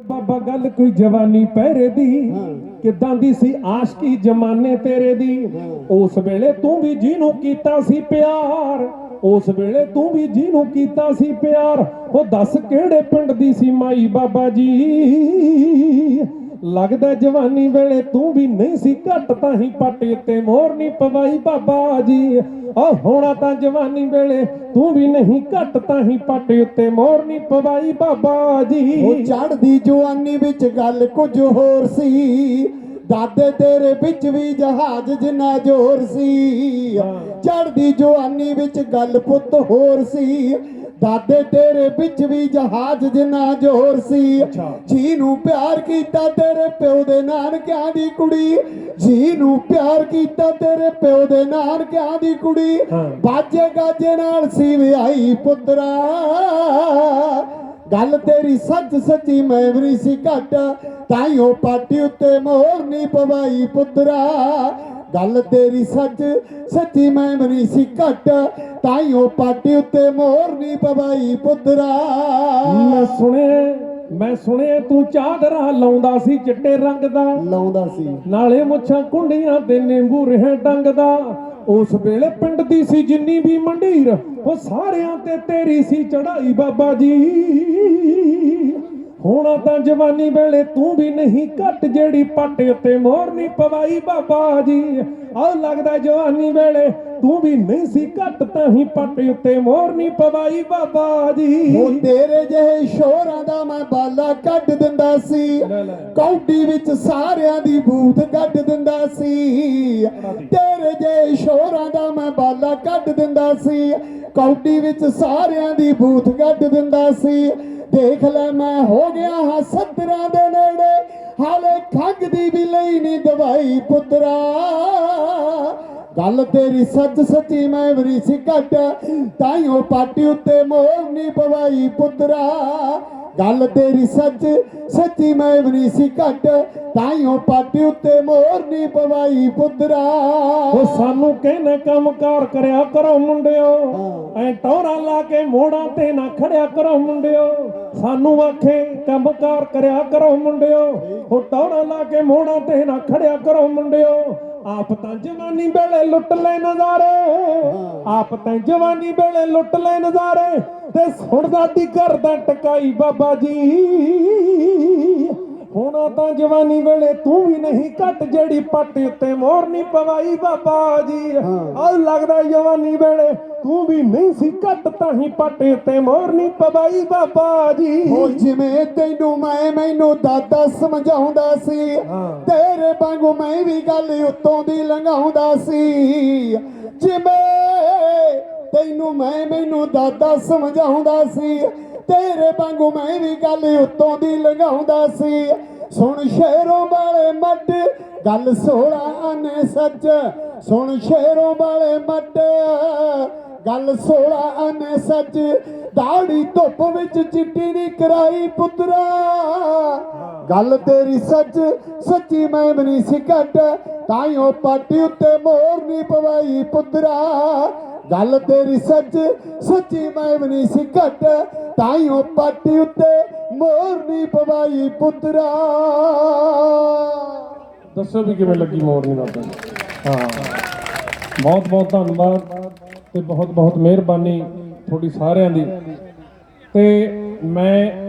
ਬਾਬਾ ਗੱਲ ਕੋਈ ਜਵਾਨੀ ਪਹਿਰੇ ਦੀ? ਕਿਦਾਂ ਦੀ ਸੀ ਆਸ਼ਕੀ ਜਮਾਨੇ ਤੇਰੇ ਦੀ? ਉਸ ਵੇਲੇ ਤੂੰ ਵੀ ਜਿਹਨੂੰ ਕੀਤਾ ਸੀ ਪਿਆਰ। ਉਸ ਵੇਲੇ ਤੂੰ ਵੀ ਜਿਹਨੂੰ ਕੀਤਾ ਸੀ ਪਿਆਰ। ਉਹ ਦੱਸ ਕਿਹੜੇ ਪਿੰਡ ਦੀ ਸੀ ਮਾਈ ਬਾਬਾ ਜੀ? ਲੱਗਦਾ ਜਵਾਨੀ ਵੇਲੇ ਤੂੰ ਵੀ ਨਹੀਂ ਸੀ ਘੱਟ, ਤਾਂ ਹੀ ਪੱਟ ਉੱਤੇ ਮੋਹਰ ਨਹੀਂ ਪਵਾਈ ਬਾਬਾ ਜੀ। ਆ ਹੋਣਾ ਤਾਂ ਜਵਾਨੀ ਵੇਲੇ ਤੂੰ ਵੀ ਨਹੀਂ ਘੱਟ, ਤਾਂ ਹੀ ਪੱਟ ਉੱਤੇ ਮੋਹਰ ਨਹੀਂ ਪਵਾਈ ਬਾਬਾ ਜੀ। ਉਹ ਚੜਦੀ ਜਵਾਨੀ ਵਿੱਚ ਗੱਲ ਕੁਝ ਹੋਰ ਸੀ। ਦਾਦੇ ਤੇਰੇ ਵਿੱਚ ਵੀ ਜਹਾਜ਼ ਜਿੰਨਾ ਜ਼ੋਰ ਸੀ। ਚੜਦੀ ਜਵਾਨੀ ਵਿੱਚ ਗੱਲ ਪੁੱਤ ਹੋਰ ਸੀ। ਦਾਦੇ ਤੇਰੇ ਵਿੱਚ ਵੀ ਜਹਾਜ਼ ਜਿੰਨਾ ਜ਼ੋਰ ਸੀ। ਜੀ ਨੂੰ ਪਿਆਰ ਕੀਤਾ ਤੇਰੇ ਪਿਓ ਦੇ ਨਾਨਕਿਆਂ ਦੀ ਕੁੜੀ। ਜੀ ਨੂੰ ਪਿਆਰ ਕੀਤਾ ਤੇਰੇ ਪਿਓ ਦੇ ਨਾਨਕਿਆਂ ਦੀ ਕੁੜੀ। ਬਾਜੇ ਗਾਜੇ ਨਾਲ ਸੀ ਵਿਆਹੀ ਪੁੱਤਰਾ। ਗੱਲ ਤੇਰੀ ਸੱਚ ਸੱਚੀ ਮੈਵਰੀ ਸੀ ਘਟ। ਤਾਈਓ ਪਾਟੀ ਉੱਤੇ ਮੋਹਰ ਨਹੀਂ ਪਵਾਈ ਪੁੱਤਰਾ। ਗੱਲ ਤੇਰੀ ਸੱਚ ਸੱਚੀ ਮੈਵਰੀ ਸੀ ਘਟ। ਤਾਈਓ ਪਾਟੀ ਉੱਤੇ ਮੋਹਰ ਨਹੀਂ ਪਵਾਈ ਪੁੱਤਰਾ। ਮੈਂ ਸੁਣਿਆ ਮੈਂ ਸੁਣਿਆ ਤੂੰ ਚਾਦਰਾ ਲਾਉਂਦਾ ਸੀ ਚਿੱਟੇ ਰੰਗ ਦਾ। ਲਾਉਂਦਾ ਸੀ। ਨਾਲੇ ਮੁੱਛਾਂ ਕੁੰਡੀਆਂ ਤੇ ਨਿੰਬੂ ਰਹਿ ਡੰਗਦਾ ਉਸ ਵੇਲੇ ਪਿੰਡ ਦੀ ਸੀ ਜਿੰਨੀ ਵੀ ਮੰਡੀਰ, ਉਹ ਸਾਰਿਆਂ ਤੇ ਤੇਰੀ ਸੀ ਚੜਾਈ ਬਾਬਾ ਜੀ। ਹੋਣਾ ਤਾਂ ਜਵਾਨੀ ਵੇਲੇ ਤੂੰ ਵੀ ਨਹੀਂ ਘੱਟ ਜਿਹੜੀ ਪੱਟ ਉੱਤੇ ਮੋਹਰ ਨਹੀਂ ਪਵਾਈ ਬਾਬਾ ਜੀ। ਆਹ ਲੱਗਦਾ ਜਵਾਨੀ ਵੇਲੇ ਤੂੰ ਵੀ ਨਹੀਂ ਸੀ ਘੱਟ ਤਾਂ ਹੀ ਪੱਟ ਉੱਤੇ ਮੋਹਰ ਨਹੀਂ ਪਵਾਈ ਬਾਬਾ ਜੀ। ਉਹ ਤੇਰੇ ਜਿਹੇ ਸ਼ੋਰਾਂ ਦਾ ਮੈਂ ਬਾਲਾ ਕੱਢ ਦਿੰਦਾ ਸੀ। ਕੌਡੀ ਵਿੱਚ ਸਾਰਿਆਂ ਦੀ ਬੂਥ ਕੱਢ ਦਿੰਦਾ ਸੀ। ਤੇਰੇ ਜਿਹੇ ਸ਼ੋਰਾਂ ਦਾ ਮੈਂ ਬਾਲਾ ਕੱਢ ਦਿੰਦਾ ਸੀ। ਕੌਡੀ ਵਿੱਚ ਸਾਰਿਆਂ ਦੀ ਬੂਥ ਕੱਢ ਦਿੰਦਾ ਸੀ। ਦੇਖ ਲੈ, ਮੈਂ ਹੋ ਗਿਆ ਹਾਂ ਸੱਤਰਾਂ ਦੇ ਨੇੜੇ। ਹਾਲੇ ਖੰਗ ਦੀ ਵੀ ਲਈ ਨਹੀਂ ਦਵਾਈ ਪੁੱਤਰਾ। ਗੱਲ ਤੇਰੀ ਸੱਚ ਸੱਚੀ, ਮੈਂ ਵਰੀ ਸੀ ਘਟ। ਤਾਈਓ ਪਾਟੀ ਉੱਤੇ ਮੋਹਰ ਨਹੀਂ ਪਵਾਈ ਪੁੱਤਰਾ। ਗੱਲ ਤੇਰੀ ਸੱਚ ਸੱਚੀ ਮੈਂ ਵਰੀ ਸੀ ਘਟ। ਤਾਈਓ ਪਾਟੀ ਉੱਤੇ ਮੋਹਰ ਨਹੀਂ ਪਵਾਈ ਪੁੱਤਰਾ। ਉਹ ਸਾਨੂੰ ਕਹਿੰਦੇ ਕੰਮਕਾਰ ਕਰਿਆ ਕਰੋ ਮੁੰਡਿਓ। ਐ ਟੌਰਾ ਲਾ ਕੇ ਮੋੜਾਂ ਤੇ ਨਾ ਖੜਿਆ ਕਰੋ ਮੁੰਡਿਓ। ਸਾਨੂੰ ਆਖੇ ਕੰਮਕਾਰ ਕਰਿਆ ਕਰੋ ਮੁੰਡਿਓ। ਉਹ ਟੌਰਾ ਲਾ ਕੇ ਮੋੜਾਂ ਤੇ ਨਾ ਖੜਿਆ ਕਰੋ ਮੁੰਡਿਓ। ਆਪ ਤਾਂ ਜਵਾਨੀ ਵੇਲੇ ਲੁੱਟ ਲੈ ਨਜ਼ਾਰੇ ਆਪ ਤਾਂ ਜਵਾਨੀ ਵੇਲੇ ਲੁੱਟ ਲੈ ਨਜ਼ਾਰੇ ਤੇ ਸੁਣਦਾ ਦੀ ਕਰਦਾ ਟਕਾਈ ਬਾਬਾ ਜੀ। ਹੋਣਾ ਤਾਂ ਜਵਾਨੀ ਵੇਲੇ ਤੂੰ ਵੀ ਨਹੀਂ ਘੱਟ ਜਿਹੜੀ ਪੱਟ ਉੱਤੇ ਮੋਹਰ ਨਹੀਂ ਪਵਾਈ ਬਾਬਾ ਜੀ। ਆ ਲੱਗਦਾ ਜਵਾਨੀ ਵੇਲੇ ਤੂੰ ਵੀ ਨਹੀਂ ਸੀ ਘੱਟ ਤਾਂ ਹੀ ਪੱਟ ਉੱਤੇ ਮੋਹਰ ਨਹੀਂ ਪਵਾਈ ਬਾਬਾ ਜੀ। ਉਹ ਜਿਵੇਂ ਤੈਨੂੰ ਮੈਂ ਮੈਨੂੰ ਦਾਦਾ ਸਮਝਾਉਂਦਾ ਸੀ ਹਾਂ। ਤੇਰੇ ਵਾਂਗੂ ਮੈਂ ਵੀ ਗੱਲ ਉੱਤੋਂ ਦੀ ਲੰਘਾਉਂਦਾ ਸੀ। ਜਿਵੇਂ ਤੈਨੂੰ ਮੈਂ ਮੈਨੂੰ ਦਾਦਾ ਸਮਝਾਉਂਦਾ ਸੀ, ਤੇਰੇ ਵਾਂਗੂ ਮੈਂ ਵੀ ਗੱਲ ਉੱਤੋਂ ਦੀ ਲੰਘਾਉਂਦਾ ਸੀ। ਸੁਣ ਸ਼ੇਰੋਂ ਵਾਲੇ ਮੱਟ, ਗੱਲ ਸੋਹਣਾ ਆਨੇ ਸੱਚ। ਸੁਣ ਸ਼ੇਰੋਂ ਵਾਲੇ ਮੱਟ, ਗੱਲ ਸੋਹਣਾ ਆਨੇ ਸੱਚ। ਦਾੜੀ ਧੁੱਪ ਵਿੱਚ ਚਿੱਟੀ ਦੀ ਕਰਾਈ ਪੁੱਤਰਾ। ਗੱਲ ਤੇਰੀ ਸੱਚ, ਸੱਚੀ ਮੈਂ ਬਣੀ ਸੀ ਘਟ। ਤਾਈਓ ਪਾਟੀ ਉੱਤੇ ਮੋਰ ਨਹੀਂ ਪਵਾਈ ਪੁੱਤਰਾ। ਗੱਲ ਤੇਰੀ ਸੱਚ, ਸੱਚੀ ਮੈਂ ਬਣੀ ਸੀ ਘਟ। ਤਾਈਓ ਪਾਟੀ ਉੱਤੇ ਮੋਹਰ ਪਵਾਈ ਪੁੱਤਰਾ। ਦੱਸੋ ਵੀ ਕਿਵੇਂ ਲੱਗੀ ਮੋਰਨੀ ਬਾਬਾ ਹਾਂ। ਬਹੁਤ ਬਹੁਤ ਧੰਨਵਾਦ ਤੇ ਬਹੁਤ ਬਹੁਤ ਮਿਹਰਬਾਨੀ ਤੁਹਾਡੀ ਸਾਰਿਆਂ ਦੀ। ਤੇ ਮੈਂ